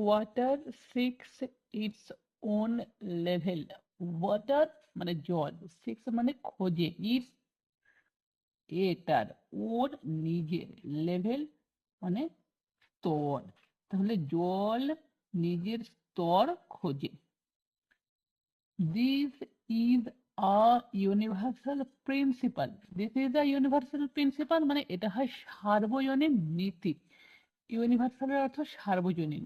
Water seeks its own level water মানে জল six মানে খোঁজে ইটস এটার ওর নিজের লেভেল মানে স্তর। তাহলে জল নিজের স্তর খোঁজে। This is a universal principle this is a universal principle মানে এটা হয় সার্বজনীন নীতি। ইউনিভার্সালের অর্থ সার্বজনীন।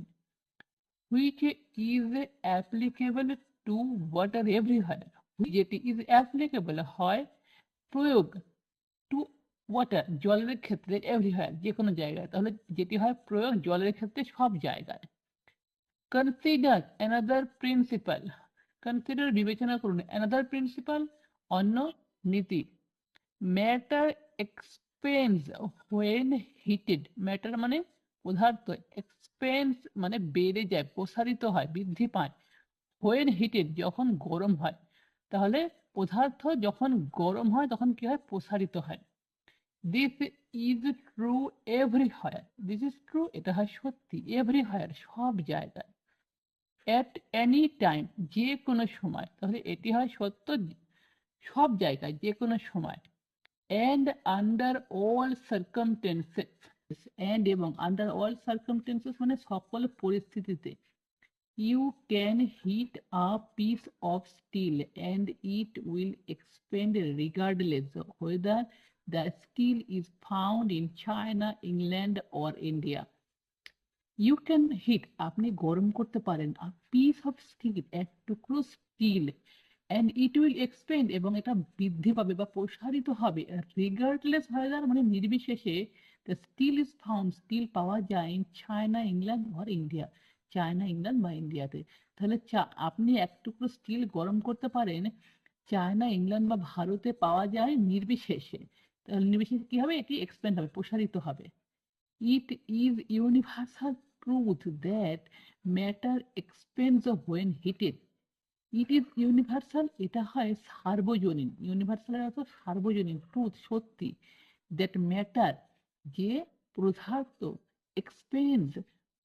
Which is applicable to water everywhere যেটি ইজ অ্যাপ্লিকেবল হয় প্রয়োগ টু ওয়াটার জলের ক্ষেত্রে এভরিহার যে কোনো জায়গায়। তাহলে যেটি হয় প্রয়োগ, জলের ক্ষেত্রে সব জায়গায়। কনসিডার অ্যানাদার প্রিন্সিপাল কনসিডার বিবেচনা করুন অ্যানাদার প্রিন্সিপাল অন্য নীতি। Matter expands when heated matter মানে পদার্থ এক্সপেন্স মানে বেড়ে যায়, প্রসারিত হয়, বৃদ্ধি পায়। হোয়েন হিটেড যখন গরম হয়, তাহলে পদার্থ যখন গরম হয় তখন কি হয়? প্রসারিত হয়। This is true everywhere this is true এটা হয় সত্যি এভরি হায়ার সব জায়গায়। অ্যাট এনি টাইম যে কোনো সময়, তাহলে এটি হয় সত্য, সব জায়গায়, যে কোনো সময়। And under all circumstances and এবং আন্ডার অল সার্কামটেন্সেস মানে সকল পরিস্থিতিতে you can heat a piece of steel and it will expand regardless whether the steel is found in China England or India you can heat আপনি গরম করতে পারেন আ piece of steel এক টুকরো steel and it will expand এবং এটা বৃদ্ধি পাবে বা প্রসারিত হবে। রিগার্ডলেস ওয়েদার মানে নির্বিশেষে স্টিল ইজ ফাউন্ড স্টিল পাওয়া যায় in China England or India China England বা ইন্ডিয়াতে তাহলে চা, আপনি এক স্টিল গরম করতে পারেন। চায়না ইংল্যান্ড বা ভারতে পাওয়া যায় নির্বিশেষে। তাহলে নির্বিশেষে কি হবে? এটি এক্সপেন্ড হবে, প্রসারিত হবে। It is universal truth that matter expands when heated it is universal এটা হয় সার্বজনীন। ইউনিভার্সালের অর্থ সার্বজনীন ট্রুথ সত্যি। দ্যাট ম্যাটার যে পদার্থ এক্সপেন্স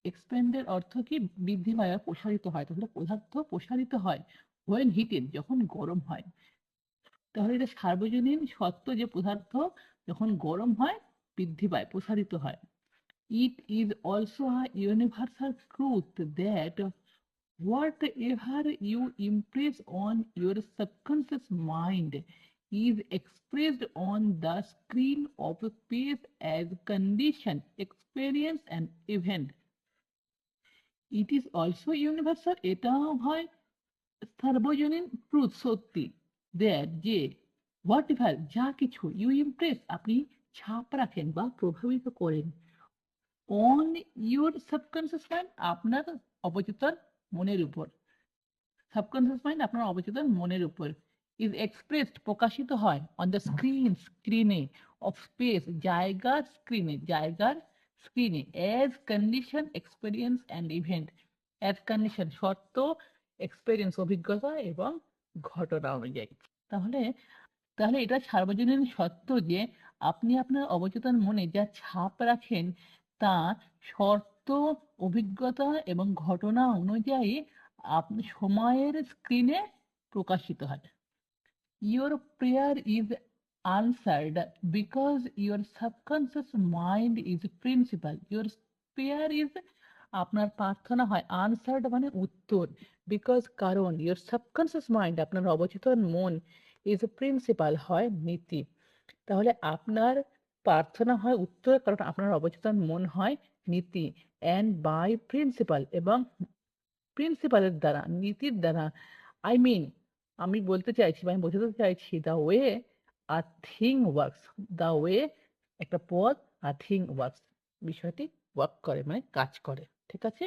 এক্সপেন্ডের অর্থ কি? বৃদ্ধি পায় প্রসারিত হয়। তাহলে পদার্থ প্রসারিত হয় হোয়েন হিটেড যখন গরম হয়। তাহলে এটা সার্বজনীন, সত্য যে পদার্থ যখন গরম হয় বৃদ্ধি পায় প্রসারিত হয়। It is also a universal truth that whatever you impress on your subconscious mind is expressed on the screen of space as condition, experience, and event. It is also universal, এটাও হয় সার্বজনীন ট্রুথ সত্যি that যে what ever যা কিছু you Impress আপনি ছাপ রাখেন বা প্রভাবিত করেন অন ইউর সাবকনসিয়াস মাইন্ড আপনার অবচেতন মনের উপর। সাবকনসিয়াস মাইন্ড আপনার অবচেতন মনের উপর। ইজ এক্সপ্রেসড প্রকাশিত হয় অন দ্য স্ক্রিন স্ক্রিনে অফ স্পেস জায়গার স্ক্রিনে জায়গার স্ক্রিনে as condition experience and event as condition শর্ত এক্সপিরিয়েন্স অভিজ্ঞতা এবং ঘটনা অনুযায়ী। তাহলে তাহলে এটা সার্বজনীন সত্য যে, আপনি আপনার অবচেতন মনে যা ছাপ রাখেন তা শর্ত অভিজ্ঞতা এবং ঘটনা অনুযায়ী আপনি সময়ের স্ক্রিনে প্রকাশিত হয়। Your prayer is answered because your subconscious mind is principle your prayer is আপনার প্রার্থনা হয় আনসার্ড মানে উত্তর। বিকজ কারণ ইউর সাবকনসিয়াস মাইন্ড আপনার অবচেতন মন ইজ প্রিন্সিপাল হয় নীতি। তাহলে আপনার প্রার্থনা হয় উত্তর, কারণ আপনার অবচেতন মন হয় নীতি অ্যান্ড বাই প্রিন্সিপাল এবং প্রিন্সিপালের দ্বারা, নীতির দ্বারা। আই মিন আমি বলতে চাইছি বা আমি বোঝাতে চাইছি the way a thing works the way একটা পদ আর থিং ওয়ার্কস বিষয়টি ওয়ার্ক করে মানে কাজ করে, ঠিক আছে?